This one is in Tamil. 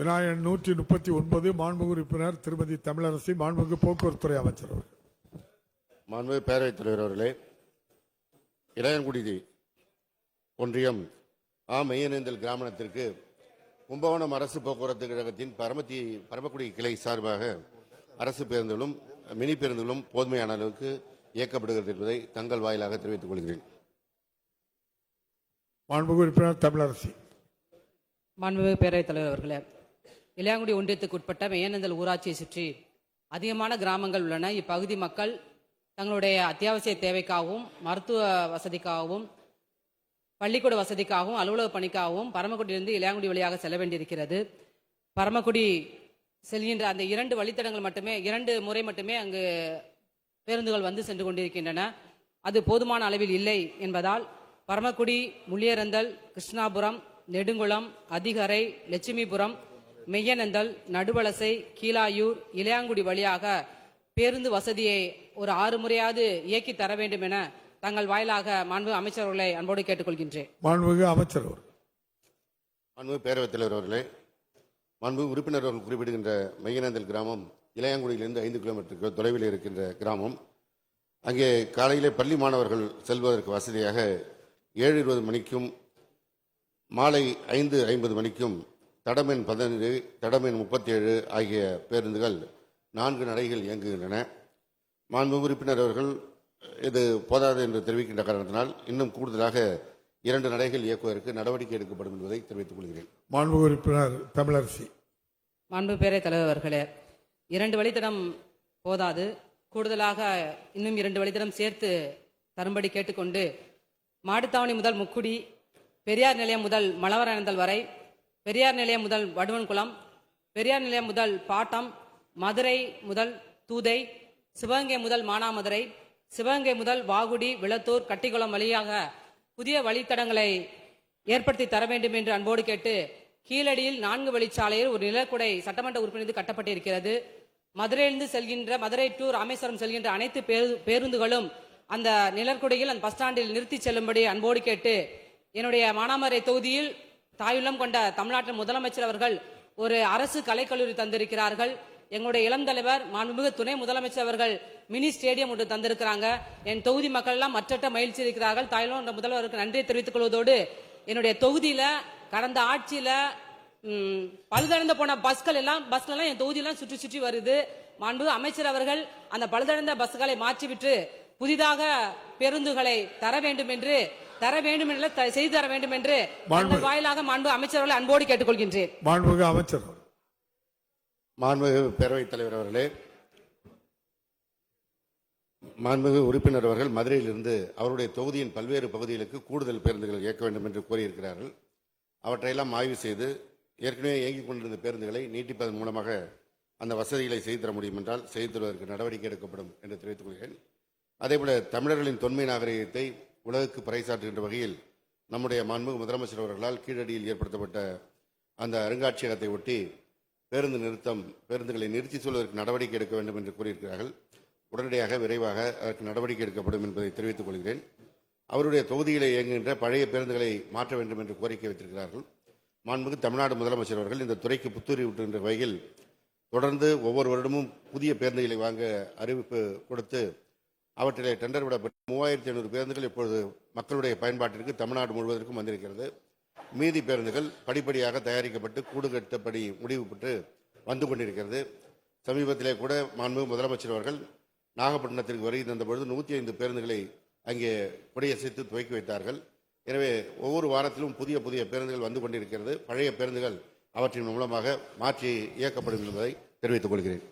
விநாயகன் நூற்றி முப்பத்தி ஒன்பது மாண்புமிகு உறுப்பினர் திருமதி தமிழரசி மாண்புமிகு போக்குவரத்துறை அமைச்சர் அவர்கள். மாண்பு பேரவைத் தலைவர் அவர்களே இளையன்குடி ஒன்றியம் ஆ மெய்யனேந்தல் கிராமத்திற்கு கும்பகோணம் அரசு போக்குவரத்து கழகத்தின் பரமத்தி பரமக்குடி கிளை சார்பாக அரசு பேருந்துகளும் மினி பேருந்துகளும் போதுமையான அளவுக்கு இயக்கப்படுகிறது என்பதை தங்கள் வாயிலாக தெரிவித்துக் கொள்கிறேன். மாண்புமிகு உறுப்பினர் தமிழரசி. மாண்புமிகு பேரவைத் தலைவர் அவர்களே இளையாங்குடி ஒன்றியத்துக்கு உட்பட்ட மெய்யனந்தல் ஊராட்சியை சுற்றி அதிகமான கிராமங்கள் உள்ளன. இப்பகுதி மக்கள் தங்களுடைய அத்தியாவசிய தேவைக்காகவும் மருத்துவ வசதிக்காகவும் பள்ளிக்கூட வசதிக்காகவும் அலுவலக பணிக்காகவும் பரமக்குடியிலிருந்து இளையாங்குடி வழியாக செல்ல வேண்டியிருக்கிறது. பரமக்குடி செல்கின்ற அந்த இரண்டு வழித்தடங்கள் மட்டுமே இரண்டு முறை மட்டுமே அங்கு பேருந்துகள் வந்து சென்று கொண்டிருக்கின்றன. அது போதுமான அளவில் இல்லை என்பதால் பரமக்குடி முள்ளியரந்தல் கிருஷ்ணாபுரம் நெடுங்குளம் அதிகரை லட்சுமிபுரம் மெய்யனந்தல் நடுவலசை கீழாயூர் இளையாங்குடி வழியாக பேருந்து வசதியை ஒரு ஆறு முறையாவது இயக்கி தர வேண்டும் என தங்கள் வாயிலாக மாண்பு அமைச்சர்களை அன்போடு கேட்டுக்கொள்கின்றேன். மாண்புமிகு அமைச்சர் அவர்கள். மாண்பு பேரவைத் தலைவர் அவர்களே மாண்பு உறுப்பினர் அவர்கள் குறிப்பிடுகின்ற மெய்யனந்தல் கிராமம் இளையாங்குடியிலிருந்து ஐந்து கிலோமீட்டருக்கு தொலைவில் இருக்கின்ற கிராமம். அங்கே காலையிலே பள்ளி மாணவர்கள் செல்வதற்கு வசதியாக ஏழு இருபது மணிக்கும் மாலை ஐந்து ஐம்பது மணிக்கும் தடமெண் பதினஞ்சு தடமெண் முப்பத்தேழு ஆகிய பேருந்துகள் நான்கு நடைகள் இயங்குகின்றன. மாண்பு உறுப்பினர் அவர்கள் இது போதாது என்று தெரிவிக்கின்ற காரணத்தினால் இன்னும் கூடுதலாக இரண்டு நடைகள் இயக்குவதற்கு நடவடிக்கை எடுக்கப்படும் என்பதை தெரிவித்துக் கொள்கிறேன். மாண்புமிகு உறுப்பினர் தமிழரசி. மாண்பு பேரவைத் தலைவர் அவர்களே இரண்டு வழித்தடம் போதாது. கூடுதலாக இன்னும் இரண்டு வழித்தடம் சேர்த்து தரும்படி கேட்டுக்கொண்டு மாட்டுத்தாவணி முதல் முக்குடி பெரியார் நிலையம் முதல் மலவரணந்தல் வரை பெரியார் நிலையம் முதல் வடுவன்குளம் பெரியார் நிலையம் முதல் பாட்டம் மதுரை முதல் தூதை சிவகங்கை முதல் மானாமதுரை சிவகங்கை முதல் வாகுடி விளத்தூர் கட்டிக்குளம் வழியாக புதிய வழித்தடங்களை ஏற்படுத்தி தர வேண்டும் என்று அன்போடு கேட்டு கீழடியில் நான்கு வழிச்சாலையில் ஒரு நிலக்குடை சட்டமன்ற உறுப்பினர் கட்டப்பட்டிருக்கிறது. மதுரையிலிருந்து செல்கின்ற மதுரை டு ராமேஸ்வரம் செல்கின்ற அனைத்து பேரு- பேருந்துகளும் அந்த நிலக்குடையில் அந்த பஸ் ஸ்டாண்டில் நிறுத்தி செல்லும்படி அன்போடு கேட்டு என்னுடைய மானாமரை தொகுதியில் தாயுள்ளம் கொண்ட தமிழ்நாட்டின் முதலமைச்சர் அவர்கள் ஒரு அரசு கலைக்கல்லூரி தந்திருக்கிறார்கள். எங்களுடைய இளம் தலைவர் மாண்புமிகு துணை முதலமைச்சர் அவர்கள் மினி ஸ்டேடியம் ஒன்று தந்திருக்கிறாங்க. என் தொகுதி மக்கள் எல்லாம் மற்றட்ட மகிழ்ச்சி இருக்கிறார்கள் தாய்லாந்து முதல்வருக்கு நன்றியை தெரிவித்துக் கொள்வதோடு என்னுடைய தொகுதியில கடந்த ஆட்சியில பழுதடைந்து போன பஸ்கள் எல்லாம் பஸ்கள் எல்லாம் என் தொகுதியெல்லாம் சுற்றி சுற்றி வருது. மாண்பு அமைச்சர் அவர்கள் அந்த பழுதடைந்த பஸ்களை மாற்றிவிட்டு புதிதாக பேருந்துகளை தர வேண்டும் என்று தர வேண்டும் என்று செய்து தர வேண்டும் என்று வாயிலாக மாண்பு அமைச்சர்களை அன்போடு கேட்டுக்கொள்கின்றேன். மாண்புமிகு அமைச்சர் அவர்கள். மாண்புமிகு பேரவைத் தலைவர் அவர்களே மாண்புமிகு உறுப்பினர் அவர்கள் மதுரையிலிருந்து அவருடைய தொகுதியின் பல்வேறு பகுதிகளுக்கு கூடுதல் பேருந்துகள் இயக்க வேண்டும் என்று கோரியிருக்கிறார்கள். அவற்றையெல்லாம் ஆய்வு செய்து ஏற்கனவே இயங்கிக் கொண்டிருந்த பேருந்துகளை நீட்டிப்பதன் மூலமாக அந்த வசதிகளை செய்து தர முடியும் என்றால் செய்து தருவதற்கு நடவடிக்கை எடுக்கப்படும் என்று தெரிவித்துக் கொள்கிறேன். அதேபோல தமிழர்களின் தொன்மை நாகரிகத்தை உலகுக்கு பறைசாற்றுகின்ற வகையில் நம்முடைய மாண்புமிகு முதலமைச்சர் அவர்களால் கீழடியில் ஏற்படுத்தப்பட்ட அந்த அருங்காட்சியகத்தை ஒட்டி பேருந்து நிறுத்தம் பேருந்துகளை நிறுத்தி சொல்வதற்கு நடவடிக்கை எடுக்க வேண்டும் என்று கூறியிருக்கிறார்கள். உடனடியாக விரைவாக அதற்கு நடவடிக்கை எடுக்கப்படும் என்பதை தெரிவித்துக் கொள்கிறேன். அவருடைய தொகுதியிலே இயங்குகின்ற பழைய பேருந்துகளை மாற்ற வேண்டும் என்று கோரிக்கை வைத்திருக்கிறார்கள். மாண்புமிகு தமிழ்நாடு முதலமைச்சர் அவர்கள் இந்த துறைக்கு புத்துரிவிட்டுகின்ற வகையில் தொடர்ந்து ஒவ்வொரு வருடமும் புதிய பேருந்துகளை வாங்க அறிவிப்பு கொடுத்து அவற்றிலே டெண்டர் விடப்பட்டு மூவாயிரத்தி ஐநூறு பேருந்துகள் இப்பொழுது மக்களுடைய பயன்பாட்டிற்கு தமிழ்நாடு முழுவதற்கும் வந்திருக்கிறது. மீதி பேருந்துகள் படிப்படியாக தயாரிக்கப்பட்டு கூடு கட்டப்படி முடிவு பெற்று வந்து கொண்டிருக்கிறது. சமீபத்திலே கூட மாண்புமிகு முதலமைச்சர் அவர்கள் நாகப்பட்டினத்திற்கு வருகை தந்த பொழுது நூற்றி ஐந்து பேருந்துகளை அங்கே கொடியசைத்து துவக்கி வைத்தார்கள். எனவே ஒவ்வொரு வாரத்திலும் புதிய புதிய பேருந்துகள் வந்து கொண்டிருக்கிறது. பழைய பேருந்துகள் அவற்றின் மூலமாக மாற்றி இயக்கப்படும் என்பதை தெரிவித்துக் கொள்கிறேன்.